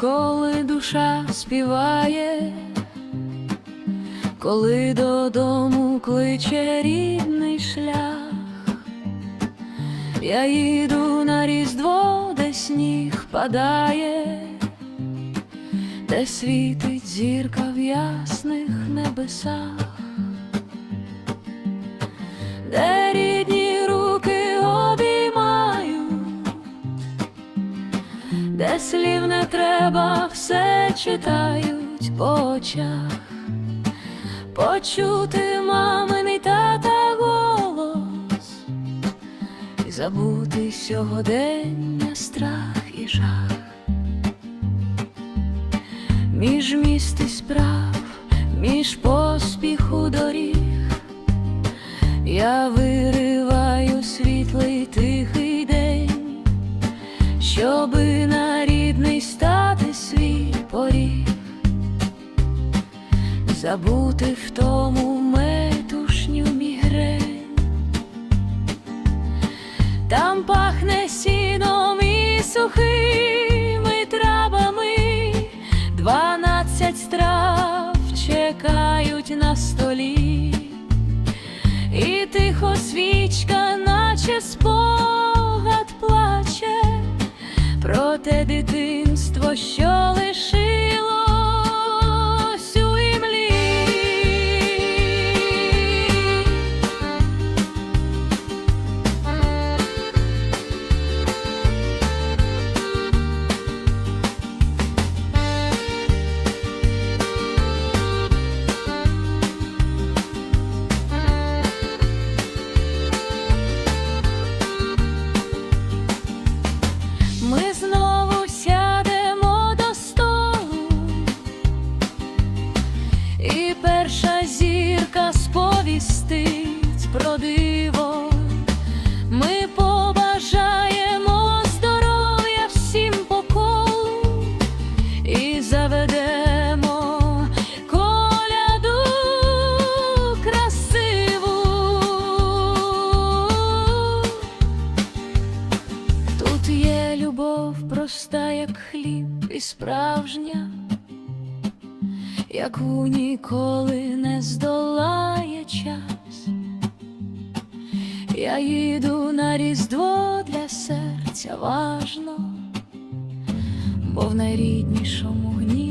коли душа співає, коли додому кличе рідний шлях, я їду на різдво, де сніг падає, де світить зірка в ясних небесах, де слів не треба, все читають по очах, почути маминий тата голос. І забути сьогодення страх і жах. Між міст і справ, між поспіху доріг, я вириваю світлий день щоби на рідний стати свій поріг, забути в тому метушню мігрень, там пахне сіном і сухими травами, дванадцять страв чекають на столі. І тихо свічка, наче плаче про те дитинство, що лишилось диво. Ми побажаємо здоров'я всім по колу і заведемо коляду красиву. Тут є любов проста, як хліб і справжня, яку ніколи не здолає. Я їду на різдво для серця важно, бо в найріднішому нас.